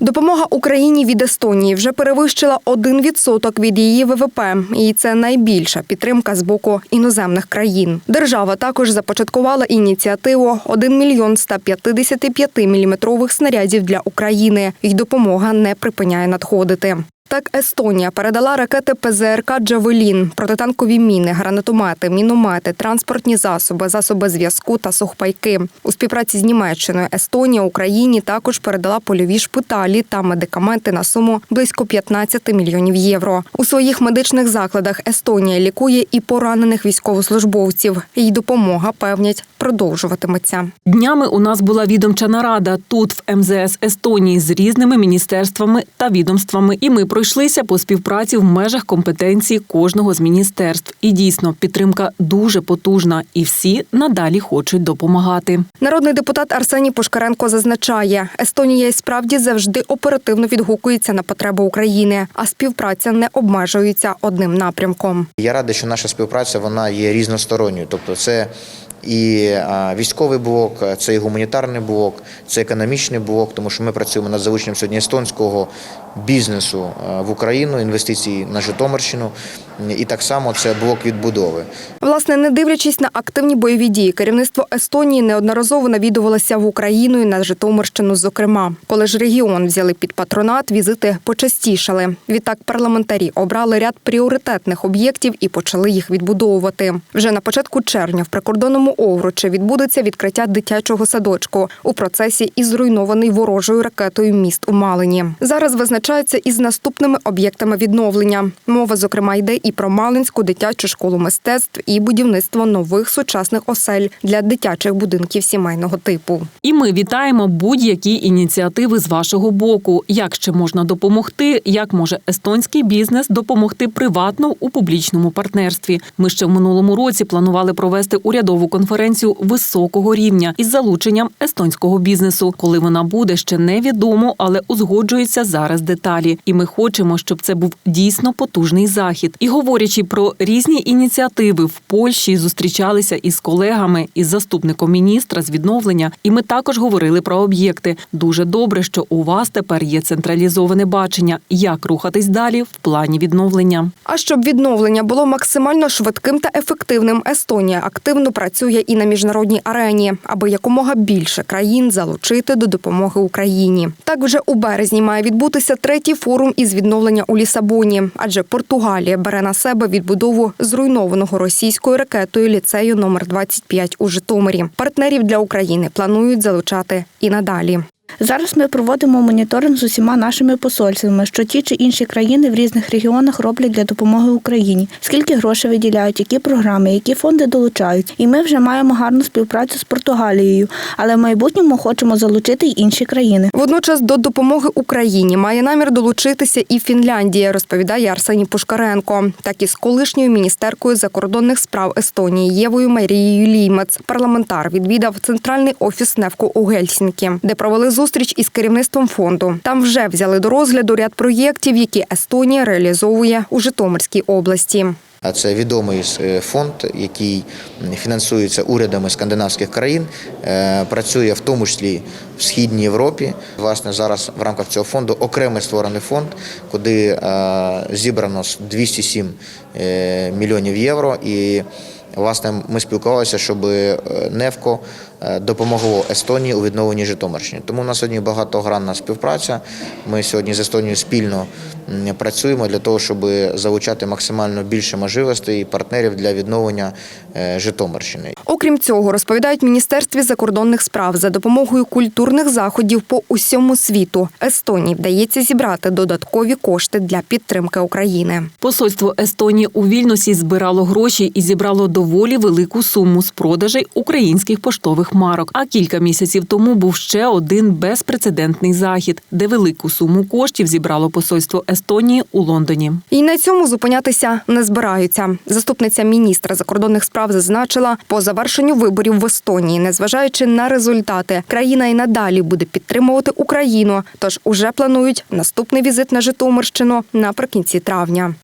Допомога Україні від Естонії вже перевищила 1% від її ВВП, і це найбільша підтримка з боку іноземних країн. Держава також започаткувала ініціативу 1 мільйон 155 міліметрових снарядів для України, і допомога не припиняє надходити. Так, Естонія передала ракети ПЗРК Джавелін, протитанкові міни, гранатомети, міномети, транспортні засоби, засоби зв'язку та сухпайки. У співпраці з Німеччиною Естонія Україні також передала польові шпиталі та медикаменти на суму близько 15 мільйонів євро. У своїх медичних закладах Естонія лікує і поранених військовослужбовців. Її допомога певнять продовжуватиметься. Днями у нас була відомча нарада тут, в МЗС Естонії, з різними міністерствами та відомствами. І ми пройшлися по співпраці в межах компетенції кожного з міністерств. І дійсно підтримка дуже потужна, і всі надалі хочуть допомагати. Народний депутат Арсеній Пушкаренко зазначає, Естонія і справді завжди оперативно відгукується на потреби України, а співпраця не обмежується одним напрямком. Я радий, що наша співпраця вона є різносторонньою. Тобто, це і військовий блок, це і гуманітарний блок, це економічний блок, тому що ми працюємо над залученням сьогодні естонського бізнесу в Україну, інвестицій на Житомирщину, і так само це блок відбудови. Власне, не дивлячись на активні бойові дії, керівництво Естонії неодноразово навідувалося в Україну і на Житомирщину. Зокрема, коли ж регіон взяли під патронат, візити почастішали. Відтак парламентарі обрали ряд пріоритетних об'єктів і почали їх відбудовувати. Вже на початку червня в прикордонному Овручі відбудеться відкриття дитячого садочку у процесі і зруйнований ворожою ракетою міст у Малині. Зараз визначаються із наступними об'єктами відновлення. Мова, зокрема, йде і про Малинську дитячу школу мистецтв, і будівництво нових сучасних осель для дитячих будинків сімейного типу. І ми вітаємо будь-які ініціативи з вашого боку. Як ще можна допомогти? Як може естонський бізнес допомогти приватно у публічному партнерстві? Ми ще в минулому році планували провести урядову конференцію високого рівня із залученням естонського бізнесу. Коли вона буде, ще невідомо, але узгоджуються зараз деталі. І ми хочемо, щоб це був дійсно потужний захід. І говорячи про різні ініціативи в Польщі, зустрічалися із колегами, із заступником міністра з відновлення. І ми також говорили про об'єкти. Дуже добре, що у вас тепер є централізоване бачення, як рухатись далі в плані відновлення. А щоб відновлення було максимально швидким та ефективним, Естонія активно працює і на міжнародній арені, аби якомога більше країн залучити до допомоги Україні. Так вже у березні має відбутися третій форум із відновлення у Лісабоні, адже Португалія бере на себе відбудову зруйнованого російською ракетою ліцею номер 25 у Житомирі. Партнерів для України планують залучати і надалі. Зараз ми проводимо моніторинг з усіма нашими посольствами, що ті чи інші країни в різних регіонах роблять для допомоги Україні, скільки грошей виділяють, які програми, які фонди долучають. І ми вже маємо гарну співпрацю з Португалією, але в майбутньому хочемо залучити й інші країни. Водночас до допомоги Україні має намір долучитися і Фінляндія, розповідає Арсеній Пушкаренко. Так і з колишньою міністеркою закордонних справ Естонії Євою Марією Ліймец. Парламентар відвідав центральний офіс Невко у Гельсінкі, де провели зустріч із керівництвом фонду. Там вже взяли до розгляду ряд проєктів, які Естонія реалізовує у Житомирській області. А це відомий е, фонд, який фінансується урядами скандинавських країн, е, працює в тому числі в східній Європі. Власне, зараз в рамках цього фонду окремий створений фонд, куди е, зібрано 207 е, мільйонів євро. І власне ми спілкувалися, щоб Невко е, допомогло Естонії у відновленні Житомирщини. Тому у нас сьогодні багатогранна співпраця. Ми сьогодні з Естонією спільно працюємо для того, щоб залучати максимально більше можливостей і партнерів для відновлення е, Житомирщини. Окрім цього, розповідають міністерстві закордонних справ за допомогою культурних заходів по усьому світу. Естонії вдається зібрати додаткові кошти для підтримки України. Посольство Естонії у Вільнюсі збирало гроші і зібрало доволі велику суму з продажей українських поштових марок. А кілька місяців тому був ще один безпрецедентний захід, де велику суму коштів зібрало посольство Естонії у Лондоні. І на цьому зупинятися не збираються. Заступниця міністра закордонних справ зазначила, по завершенню виборів в Естонії, незважаючи на результати, країна і надалі буде підтримувати Україну. Тож уже планують наступний візит на Житомирщину наприкінці травня.